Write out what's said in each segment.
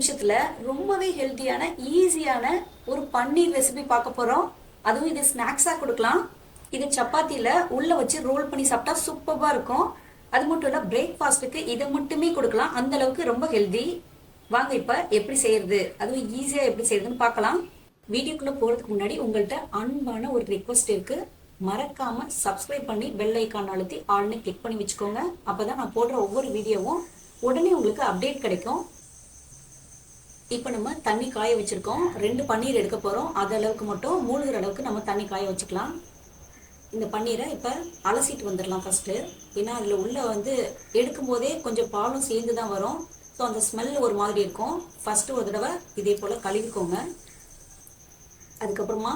நிமிஷத்துல ரொம்பவே ஹெல்த்தியான ஈஸியான ஒரு பன்னீர் ரெசிபி பார்க்க போறோம். அதுவும் இது ஸ்நாக்ஸா கொடுக்கலாம். இது சப்பாத்தியில் உள்ள வச்சு ரோல் பண்ணி சாப்பிட்டா சூப்பரா இருக்கும். அது மட்டும் இல்ல பிரேக்ஃபாஸ்ட்டுக்கு இதை மட்டுமே கொடுக்கலாம். அந்த அளவுக்கு ரொம்ப ஹெல்தி வாங்க இப்ப எப்படி செய்யறது? அதுவும் ஈஸியா எப்படி செய்யறதுன்னு பார்க்கலாம். வீடியோக்குள்ள போறதுக்கு முன்னாடி உங்கள்கிட்ட அன்பான ஒரு ரிக்வஸ்ட் இருக்கு. மறக்காம சப்ஸ்கிரைப் பண்ணி பெல் ஐக்கான் அழுத்தி ஆல்னு கிளிக் பண்ணி வச்சுக்கோங்க. அப்பதான் நான் போடுற ஒவ்வொரு வீடியோவும் உடனே உங்களுக்கு அப்டேட் கிடைக்கும். இப்போ நம்ம தண்ணி காய வச்சுருக்கோம். ரெண்டு பன்னீர் எடுக்க போகிறோம் அது அளவுக்கு மட்டும் மூழ்கிற அளவுக்கு நம்ம தண்ணி காய வச்சுக்கலாம். இந்த பன்னீரை இப்போ அலசிட்டு வந்துடலாம் ஃபஸ்ட்டு ஏன்னா அதில் உள்ள வந்து எடுக்கும் போதே கொஞ்சம் பாலும் சேர்ந்து தான் வரும். ஸோ அந்த ஸ்மெல் ஒரு மாதிரி இருக்கும். ஃபஸ்ட்டு ஒரு தடவை இதே போல் கழுவிக்கோங்க. அதுக்கப்புறமா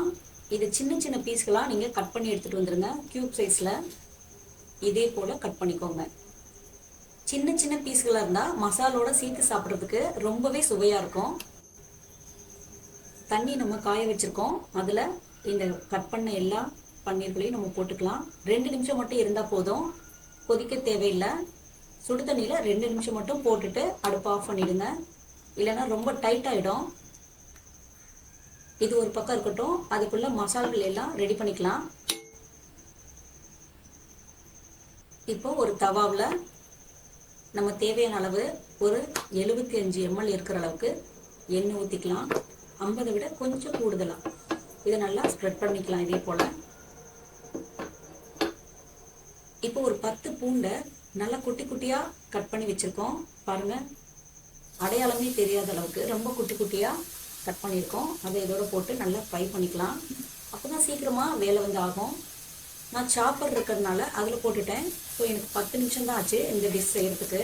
இது சின்ன சின்ன பீஸ்களாக நீங்கள் கட் பண்ணி எடுத்துகிட்டு வந்துடுங்க க்யூப் சைஸில் இதே போல் கட் பண்ணிக்கோங்க. சின்ன சின்ன பீஸ்களாக இருந்தால் மசாலோட சேர்த்து சாப்பிட்றதுக்கு ரொம்பவே சுவையாக இருக்கும். தண்ணி நம்ம காய வச்சுருக்கோம். அதில் இந்த கட் பண்ண எல்லா பன்னீர்களையும் நம்ம போட்டுக்கலாம். ரெண்டு நிமிஷம் மட்டும் இருந்தால் போதும். கொதிக்க தேவையில்லை. சுடு தண்ணியில் ரெண்டு நிமிஷம் மட்டும் போட்டுட்டு அடுப்பு ஆஃப் பண்ணிடுங்க. இல்லைன்னா ரொம்ப டைட் ஆகிடும் இது ஒரு பக்கம் இருக்கட்டும். அதுக்குள்ளே மசால்கள் எல்லாம் ரெடி பண்ணிக்கலாம். இப்போ ஒரு தவாவில் நம்ம தேவையான அளவு ஒரு எழுபத்தி அஞ்சு எம்எல் இருக்கிற அளவுக்கு எண்ணெய் ஊற்றிக்கலாம் ஐம்பதை விட கொஞ்சம் கூடுதலாக இதை நல்லா ஸ்ப்ரெட் பண்ணிக்கலாம் இதே போல். இப்போ ஒரு பத்து பூண்டை நல்லா குட்டி குட்டியாக கட் பண்ணி வச்சுருக்கோம். பாருங்கள் அடையாளமே தெரியாத அளவுக்கு ரொம்ப குட்டி குட்டியாக கட் பண்ணியிருக்கோம். அதை இதோட போட்டு நல்லா ஃப்ரை பண்ணிக்கலாம். அப்போ தான் சீக்கிரமாக வேலை வந்து ஆகும். நான் சாப்பர் இருக்கிறதுனால அதில் போட்டுட்டேன். ஸோ எனக்கு பத்து நிமிஷம் தான் ஆச்சு இந்த டிஷ் செய்கிறதுக்கு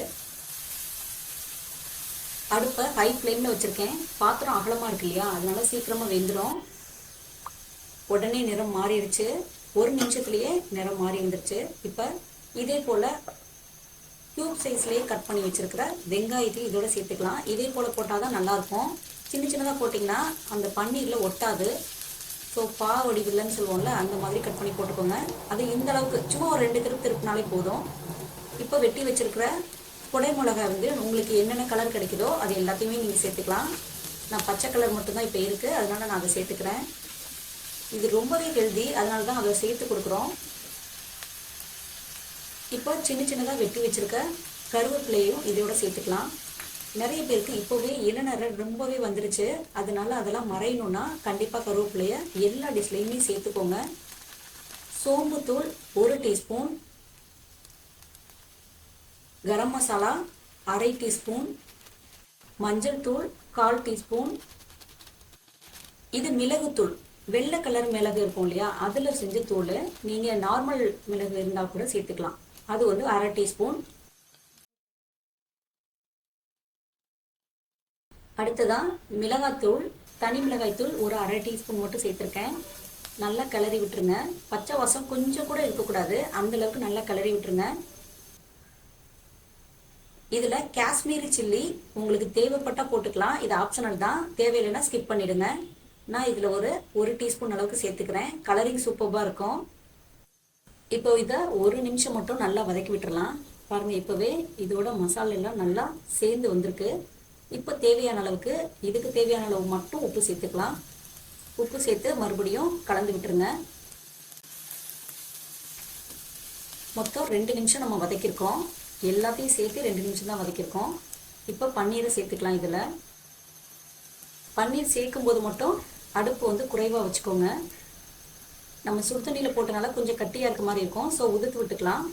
அடுப்பை ஹை ஃப்ளேமில் வச்சுருக்கேன். பாத்திரம் அகலமாக இருக்கு இல்லையா? அதனால சீக்கிரமாக வெந்துடும் உடனே நிறம் மாறிடுச்சு. ஒரு நிமிஷத்துலேயே நிறம் மாறி வந்துருச்சு. இப்போ இதே போல் க்யூப் சைஸ்லேயே கட் பண்ணி வச்சுருக்கிற வெங்காயத்தையும் இதோட சேர்த்துக்கலாம். இதே போல் போட்டால் தான் நல்லாயிருக்கும் சின்ன சின்னதாக போட்டிங்கன்னா அந்த பன்னீரில் ஒட்டாது. ஸோ பா வடிவில்லைன்னு சொல்லுவோம்ல அந்த மாதிரி கட் பண்ணி போட்டுக்கோங்க. அது இந்த அளவுக்கு சும்மா ஒரு ரெண்டு திருப்பு திருப்பினாலே போதும். இப்போ வெட்டி வச்சிருக்கிற குடை மிளகாய் வந்து உங்களுக்கு என்னென்ன கலர் கிடைக்குதோ அது எல்லாத்தையுமே நீங்கள் சேர்த்துக்கலாம். நான் பச்சை கலர் மட்டும்தான் இப்போ இருக்குது அதனால நான் அதை சேர்த்துக்கிறேன். இது ரொம்பவே ஹெல்தி அதனால தான் அதை சேர்த்து கொடுக்குறோம். இப்போ சின்ன சின்னதாக வெட்டி வச்சிருக்க கருவேப்பிலையும் இதோட சேர்த்துக்கலாம். நிறைய பேருக்கு இப்போவே இளநரை ரொம்பவே வந்துருச்சு. அதனால அதெல்லாம் மறையணும்னா கண்டிப்பாக கருவேப்பிலைய எல்லா டிஷ்லையுமே சேர்த்துக்கோங்க. சோம்புத்தூள் ஒரு டீஸ்பூன். கரம் மசாலா அரை டீஸ்பூன். மஞ்சள் தூள் கால் டீஸ்பூன். இது மிளகுத்தூள் வெள்ளை கலர் மிளகு இருக்கும் இல்லையா? அதில் செஞ்ச தூள் நீங்கள் நார்மல் மிளகு இருந்தால் கூட சேர்த்துக்கலாம். அது வந்து அரை டீஸ்பூன். அடுத்ததாக மிளகாத்தூள் தனி மிளகாய்த்தூள் ஒரு அரை டீஸ்பூன் மட்டும் சேர்த்துருக்கேன். நல்லா கிளறி விட்டுருங்க. பச்சை வாசம் கொஞ்சம் கூட இருக்கக்கூடாது. அந்தளவுக்கு நல்லா கிளறி விட்டுருங்க. இதில் காஷ்மீரி சில்லி உங்களுக்கு தேவைப்பட்டா போட்டுக்கலாம். இது ஆப்ஷனல் தான். தேவையில்லைன்னா ஸ்கிப் பண்ணிடுங்க. நான் இதில் ஒரு ஒரு டீஸ்பூன் அளவுக்கு சேர்த்துக்கிறேன். கலரிங் சூப்பராக இருக்கும். இப்போ இதை ஒரு நிமிஷம் மட்டும் நல்லா வதக்கி விட்டுறலாம். பாருங்கள் இப்போவே இதோட மசாலா எல்லாம் நல்லா சேர்ந்து வந்திருக்கு. இப்போ தேவையான அளவுக்கு இதுக்கு தேவையான அளவு மட்டும் உப்பு சேர்த்துக்கலாம். உப்பு சேர்த்து மறுபடியும் கலந்து விட்டுருங்க. மொத்தம் ரெண்டு நிமிஷம் நம்ம வதக்கியிருக்கோம் எல்லாத்தையும் சேர்த்து ரெண்டு நிமிஷம் தான் வதக்கியிருக்கோம் இப்போ பன்னீரை சேர்த்துக்கலாம் இதில். பன்னீர் சேர்க்கும்போது மட்டும் அடுப்பு வந்து குறைவாக வச்சுக்கோங்க. நம்ம சுடு தண்ணியில் போட்டனால கொஞ்சம் கட்டியாக இருக்க மாதிரி இருக்கும். ஸோ உதுத்து விட்டுக்கலாம்.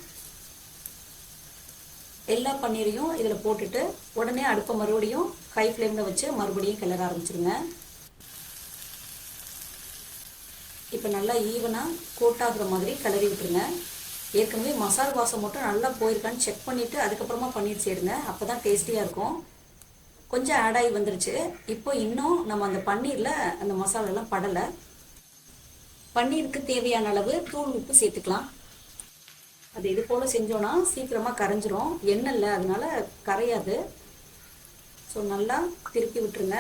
எல்லா பன்னீரையும் இதில் போட்டுட்டு உடனே அடுப்பை மறுபடியும் ஹை ஃப்ளேமில் வச்சு மறுபடியும் கிளற ஆரம்பிச்சிருங்க. இப்போ நல்லா ஈவனாக கோட்டாகிற மாதிரி கிளறி விட்டுருங்க. ஏற்கனவே மசால் வாசம் மட்டும் நல்லா போயிருக்கான்னு செக் பண்ணிவிட்டு அதுக்கப்புறமா பன்னீர் சேருங்க அப்போ தான் டேஸ்டியாக இருக்கும். கொஞ்சம் ஆட் ஆகி வந்துருச்சு. இப்போ இன்னும் நம்ம அந்த பன்னீரில் அந்த மசாலெல்லாம் படலை. பன்னீருக்கு தேவையான அளவு தூள் உப்பு சேர்த்துக்கலாம். அது இது போல் செஞ்சோன்னா சீக்கிரமாக கரைஞ்சிரும். எண்ணெய் இல்லை அதனால கரையாது. ஸோ நல்லா திருப்பி விட்டுருங்க.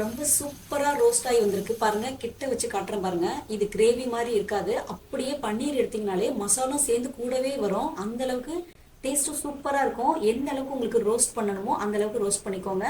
ரொம்ப சூப்பராக ரோஸ்ட் ஆகி வந்திருக்கு. பாருங்கள் கிட்ட வச்சு காட்டுறேன் பாருங்கள் இது கிரேவி மாதிரி இருக்காது. அப்படியே பன்னீர் எடுத்திங்கனாலே மசாலும் சேர்ந்து கூடவே வரும். அந்த அளவுக்கு டேஸ்ட்டும் சூப்பராக இருக்கும். எந்த அளவுக்கு உங்களுக்கு ரோஸ்ட் பண்ணணுமோ அந்த அளவுக்கு ரோஸ்ட் பண்ணிக்கோங்க.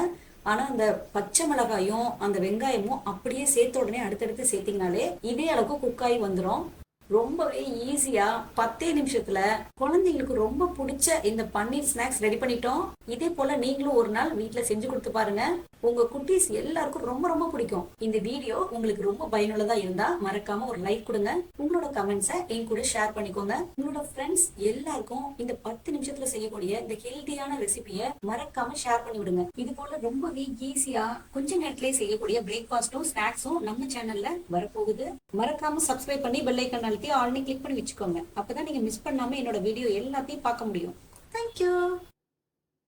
ஆனால் அந்த பச்சை மிளகாயும் அந்த வெங்காயமும் அப்படியே சேர்த்த உடனே அடுத்தடுத்து சேர்த்திங்கனாலே இதே அளவுக்கு குக்காகி வந்துடும் ரொம்பவே ஈஸியா பத்தே நிமிஷத்துல குழந்தைங்களுக்கு ரொம்ப பிடிச்ச இந்த பன்னீர் ஸ்நாக்ஸ் ரெடி பண்ணிட்டோம். இதே போல நீங்களும் ஒரு நாள் வீட்ல செஞ்சு கொடுத்து பாருங்க. உங்க குட்டீஸ் எல்லாருக்கும் ரொம்ப ரொம்ப பிடிக்கும். இந்த வீடியோ உங்களுக்கு ரொம்ப பயனுள்ளதா இருந்தா மறக்காம ஒரு லைக் கொடுங்க. உங்களோட கமெண்ட்ஸை என் கூட ஷேர் பண்ணிக்கோங்க. உங்களோட ஃப்ரெண்ட்ஸ் எல்லாருக்கும் இந்த பத்து நிமிஷத்துல செய்யக்கூடிய இந்த ஹெல்தியான ரெசிபியை மறக்காம ஷேர் பண்ணி விடுங்க. இது போல ரொம்பவே ஈஸியா கொஞ்ச நேரத்திலேயே செய்யக்கூடிய பிரேக்ஃபாஸ்டும் ஸ்நாக்ஸும் நம்ம சேனல்ல வரப்போகுது. மறக்காம சப்ஸ்கிரைப் பண்ணி பெல்லைக்கன் அழுத்தி ஆல்னி கிளிக் பண்ணி வச்சுக்கோங்க. அப்பதான் நீங்கள் மிஸ் பண்ணாம என்னோட வீடியோ எல்லாத்தையும் பார்க்க முடியும். தேங்க்யூ